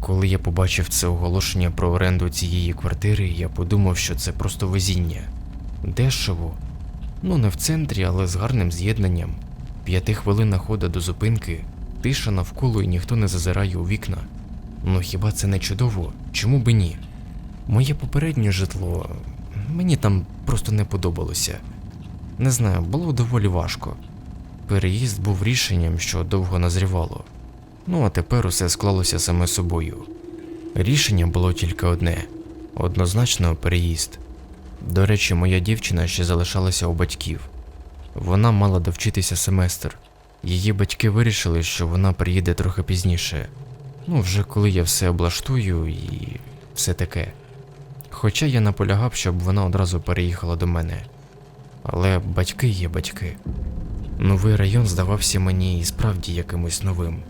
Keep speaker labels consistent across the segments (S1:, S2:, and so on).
S1: Коли я побачив це оголошення про оренду цієї квартири, я подумав, що це просто везіння. Дешево. Ну, не в центрі, але з гарним з'єднанням. П'яти хвилин хода до зупинки, тиша навколо і ніхто не зазирає у вікна. Ну хіба це не чудово? Чому би ні? Моє попереднє житло мені там просто не подобалося. Не знаю, було доволі важко. Переїзд був рішенням, що довго назрівало. Ну а тепер усе склалося саме собою. Рішення було тільки одне однозначно переїзд. До речі, моя дівчина ще залишалася у батьків. Вона мала довчитися семестр. Її батьки вирішили, що вона приїде трохи пізніше. Ну, вже коли я все облаштую і все таке. Хоча я наполягав, щоб вона одразу переїхала до мене. Але батьки є батьки. Новий район здавався мені і справді якимось новим.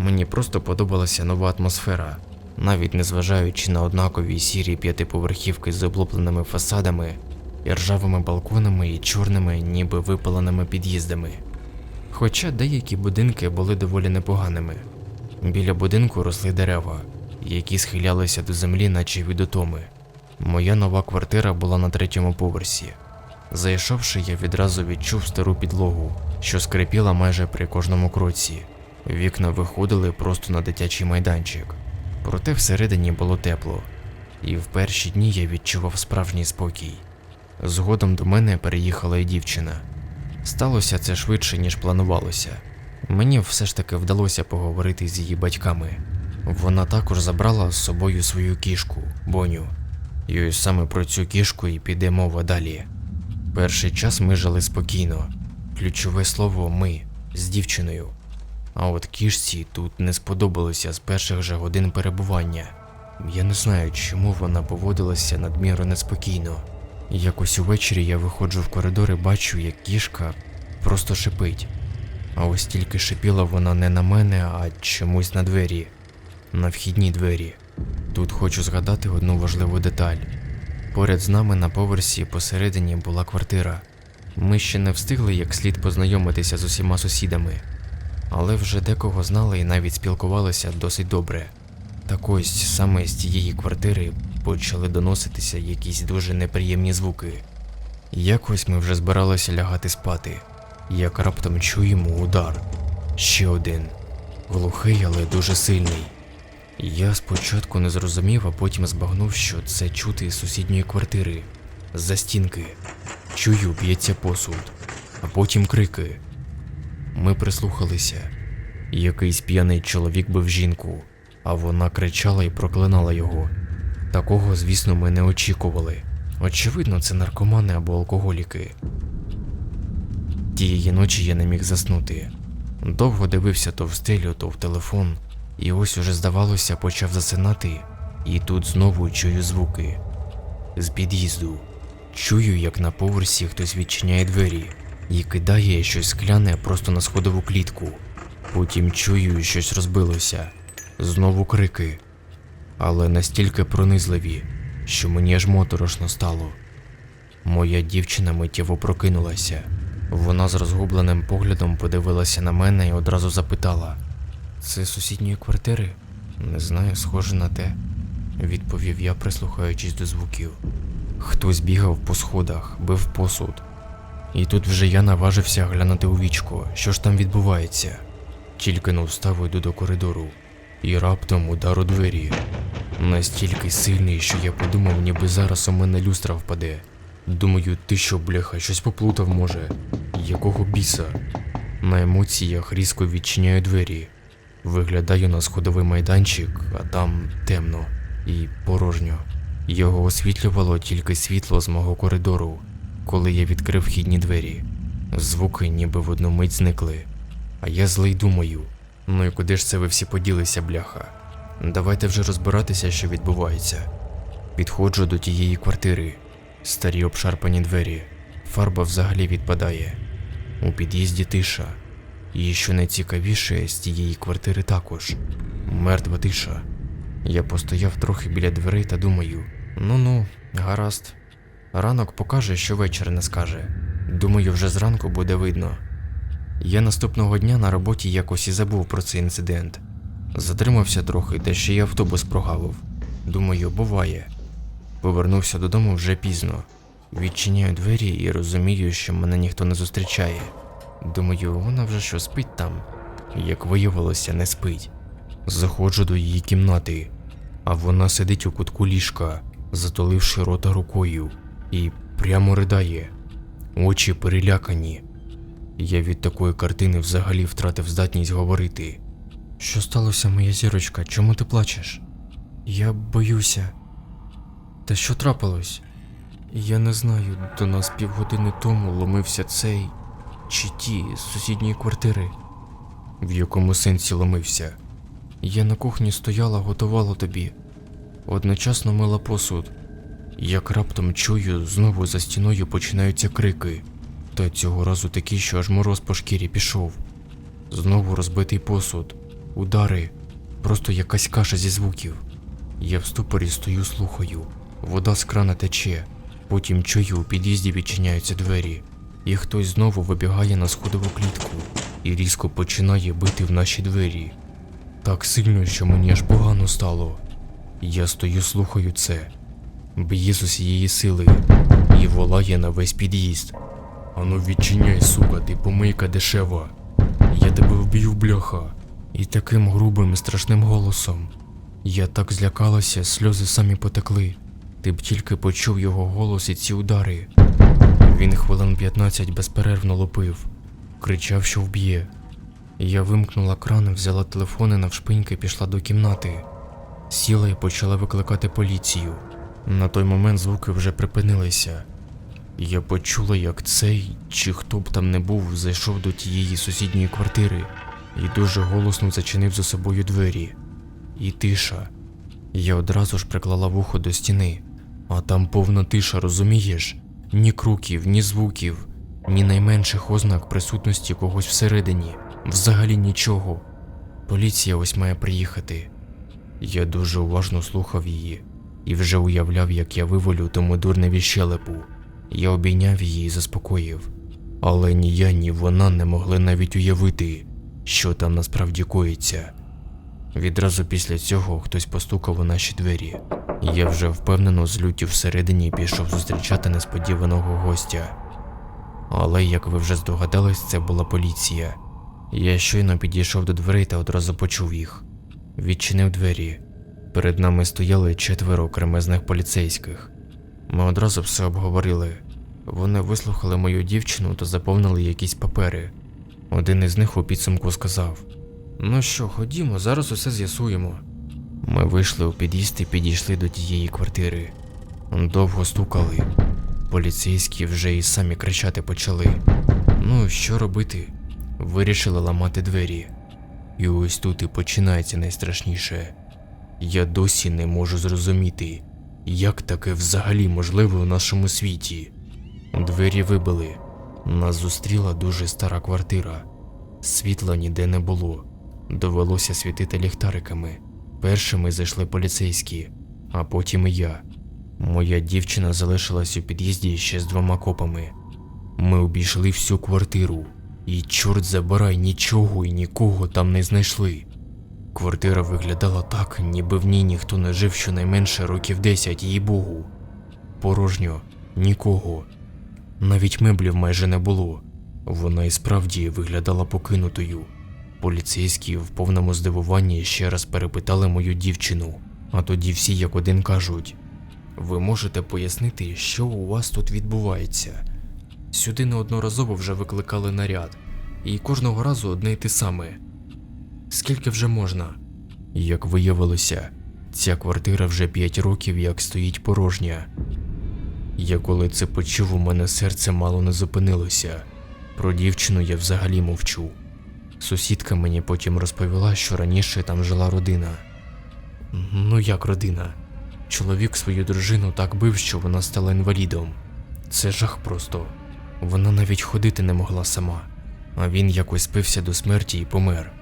S1: Мені просто подобалася нова атмосфера, навіть незважаючи на однакові сірі п'ятиповерхівки з облупленими фасадами, і ржавими балконами і чорними, ніби випаленими під'їздами. Хоча деякі будинки були доволі непоганими. Біля будинку росли дерева, які схилялися до землі, наче від утоми. Моя нова квартира була на третьому поверсі. Зайшовши, я відразу відчув стару підлогу, що скрипіла майже при кожному кроці. Вікна виходили просто на дитячий майданчик. Проте всередині було тепло, і в перші дні я відчував справжній спокій. Згодом до мене переїхала і дівчина. Сталося це швидше, ніж планувалося. Мені все ж таки вдалося поговорити з її батьками. Вона також забрала з собою свою кішку, Боню. І ось саме про цю кішку і піде мова далі. Перший час ми жили спокійно. Ключове слово ми з дівчиною. А от кішці тут не сподобалося з перших же годин перебування. Я не знаю, чому вона поводилася надміру неспокійно. Якось увечері я виходжу в коридор і бачу, як кішка просто шипить. А ось тільки шипіла вона не на мене, а чомусь на двері, на вхідні двері. Тут хочу згадати одну важливу деталь. Поряд з нами на поверсі посередині була квартира. Ми ще не встигли як слід познайомитися з усіма сусідами, але вже декого знали і навіть спілкувалися досить добре. Так ось саме з тієї квартири почали доноситися якісь дуже неприємні звуки. Якось ми вже збиралися лягати спати, як раптом чуємо удар. Ще один. Глухий, але дуже сильний. Я спочатку не зрозумів, а потім збагнув, що це чути з сусідньої квартири, з-за стінки. Чую, б'ється посуд, а потім крики. Ми прислухалися. Якийсь п'яний чоловік бив жінку, а вона кричала і проклинала його. Такого, звісно, ми не очікували. Очевидно, це наркомани або алкоголіки. Тієї ночі я не міг заснути. Довго дивився то в стелю, то в телефон, і ось уже, здавалося, почав засинати, і тут знову чую звуки. З під'їзду. Чую, як на поверсі хтось відчиняє двері і кидає щось скляне просто на сходову клітку. Потім чую, щось розбилося. Знову крики. Але настільки пронизливі, що мені аж моторошно стало. Моя дівчина миттєво прокинулася. Вона з розгубленим поглядом подивилася на мене і одразу запитала: Це сусідньої квартири? Не знаю, схоже на те, відповів я, прислухаючись до звуків. Хтось бігав по сходах, бив посуд. І тут вже я наважився глянути у вічко, що ж там відбувається. Тільки не встав йду до коридору, і раптом удар у двері. Настільки сильний, що я подумав, ніби зараз у мене люстра впаде. Думаю, ти що, бляха, щось поплутав може? Якого біса? На емоціях різко відчиняю двері. Виглядаю на сходовий майданчик, а там темно і порожньо. Його освітлювало тільки світло з мого коридору, коли я відкрив вхідні двері. Звуки ніби в одну мить зникли. А я злий думаю: ну і куди ж це ви всі поділися, бляха? Давайте вже розбиратися, що відбувається. Підходжу до тієї квартири. Старі обшарпані двері. Фарба взагалі відпадає. У під'їзді тиша. І що найцікавіше, з тієї квартири також. Мертва тиша. Я постояв трохи біля дверей та думаю: ну ну, гаразд. Ранок покаже, що вечір не скаже. Думаю, вже зранку буде видно. Я наступного дня на роботі якось і забув про цей інцидент. Затримався трохи, та ще й автобус прогавив. Думаю, буває. Повернувся додому вже пізно. Відчиняю двері і розумію, що мене ніхто не зустрічає. Думаю, вона вже що спить там. Як виявилося, не спить. Заходжу до її кімнати, а вона сидить у кутку ліжка, затуливши рота рукою, і прямо ридає. Очі перелякані. Я від такої картини взагалі втратив здатність говорити. Що сталося, моя зірочка? Чому ти плачеш? Я боюся. Та що трапилось? Я не знаю, до нас півгодини тому ломився цей чи ті з сусідньої квартири. В якому сенсі ломився? Я на кухні стояла, готувала тобі. Одночасно мила посуд. Як раптом чую, знову за стіною починаються крики. Та цього разу такі, що аж мороз по шкірі пішов. Знову розбитий посуд, удари, просто якась каша зі звуків. Я в ступорі стою, слухаю. Вода з крана тече. Потім чую, у під'їзді відчиняються двері, і хтось знову вибігає на сходову клітку і різко починає бити в наші двері. Так сильно, що мені аж погано стало. Я стою, слухаю це. Б'є з усієї сили і волає на весь під'їзд. Ану відчиняй, сука, ти помийка дешева. Я тебе вб'ю, бляха. І таким грубим, страшним голосом. Я так злякалася, сльози самі потекли. Ти б тільки почув його голос і ці удари. Він хвилин 15 безперервно лупив, кричав, що вб'є. Я вимкнула кран, взяла телефон і навшпиньки пішла до кімнати. Сіла і почала викликати поліцію. На той момент звуки вже припинилися. Я почула, як цей, чи хто б там не був, зайшов до тієї сусідньої квартири і дуже голосно зачинив за собою двері. І тиша. Я одразу ж приклала вухо до стіни, а там повна тиша, розумієш? Ні кроків, ні звуків, ні найменших ознак присутності когось всередині, взагалі нічого. Поліція ось має приїхати. Я дуже уважно слухав її і вже уявляв, як я виволю тому дурневі щелепу. Я обійняв її і заспокоїв. Але ні я, ні вона не могли навіть уявити, що там насправді коїться. Відразу після цього хтось постукав у наші двері. Я вже впевнено з люттю всередині пішов зустрічати несподіваного гостя. Але, як ви вже здогадались, це була поліція. Я щойно підійшов до дверей та одразу почув їх. Відчинив двері. Перед нами стояли четверо кремезних поліцейських. Ми одразу все обговорили. Вони вислухали мою дівчину та заповнили якісь папери. Один із них у підсумку сказав: Ну що, ходімо, зараз усе з'ясуємо. Ми вийшли у під'їзд і підійшли до тієї квартири. Довго стукали. Поліцейські вже і самі кричати почали. Ну, що робити? Вирішили ламати двері. І ось тут і починається найстрашніше. Я досі не можу зрозуміти, як таке взагалі можливо у нашому світі. Двері вибили. Нас зустріла дуже стара квартира. Світла ніде не було. Довелося світити ліхтариками. Першими зайшли поліцейські, а потім і я. Моя дівчина залишилась у під'їзді ще з двома копами. Ми обійшли всю квартиру, і чорт забирай нічого і нікого там не знайшли. Квартира виглядала так, ніби в ній ніхто не жив щонайменше років 10, їй богу. Порожньо, нікого. Навіть меблів майже не було. Вона і справді виглядала покинутою. Поліцейські в повному здивуванні ще раз перепитали мою дівчину, а тоді всі як один кажуть: Ви можете пояснити, що у вас тут відбувається? Сюди неодноразово вже викликали наряд, і кожного разу одне й те саме. Скільки вже можна? Як виявилося, ця квартира вже 5 років як стоїть порожня. Я коли це почув, у мене серце мало не зупинилося. Про дівчину я взагалі мовчу. Сусідка мені потім розповіла, що раніше там жила родина. Ну як родина? Чоловік свою дружину так бив, що вона стала інвалідом. Це жах просто. Вона навіть ходити не могла сама, а він якось спився до смерті і помер.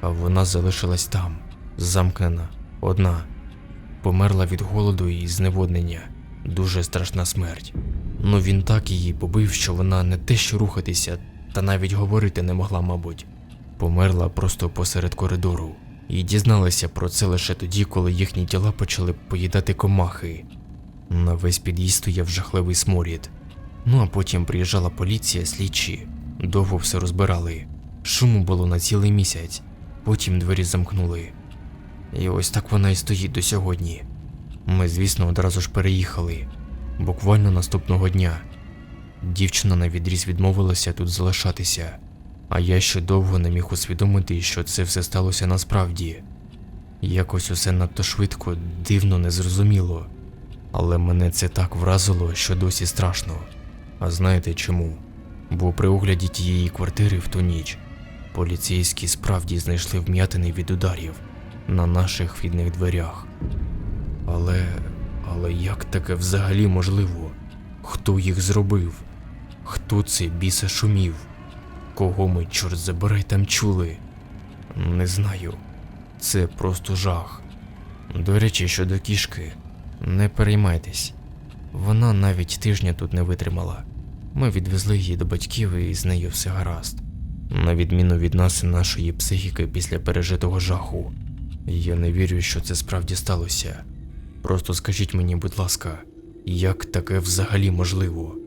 S1: А вона залишилась там, замкнена, одна. Померла від голоду і зневоднення. Дуже страшна смерть. Ну він так її побив, що вона не те що рухатися, та навіть говорити не могла, мабуть. Померла просто посеред коридору. і дізналися про це лише тоді, коли їхні тіла почали поїдати комахи. На весь під'їзд стояв жахливий сморід. Ну а потім приїжджала поліція, слідчі, довго все розбирали. Шуму було на цілий місяць, потім двері замкнули. І ось так вона і стоїть до сьогодні. Ми, звісно, одразу ж переїхали. Буквально наступного дня. Дівчина на відріз відмовилася тут залишатися, а я ще довго не міг усвідомити, що це все сталося насправді. Якось усе надто швидко, дивно, незрозуміло. Але мене це так вразило, що досі страшно. А знаєте чому? Бо при огляді тієї квартири в ту ніч поліцейські справді знайшли вм'ятини від ударів на наших вхідних дверях. Але. але як таке взагалі можливо? Хто їх зробив? Хто це біса шумів? Кого ми, чорт забирай, там чули? Не знаю. Це просто жах. До речі, щодо кішки, не переймайтесь. Вона навіть тижня тут не витримала. Ми відвезли її до батьків і з нею все гаразд. На відміну від нас і нашої психіки після пережитого жаху. Я не вірю, що це справді сталося. Просто скажіть мені, будь ласка, як таке взагалі можливо?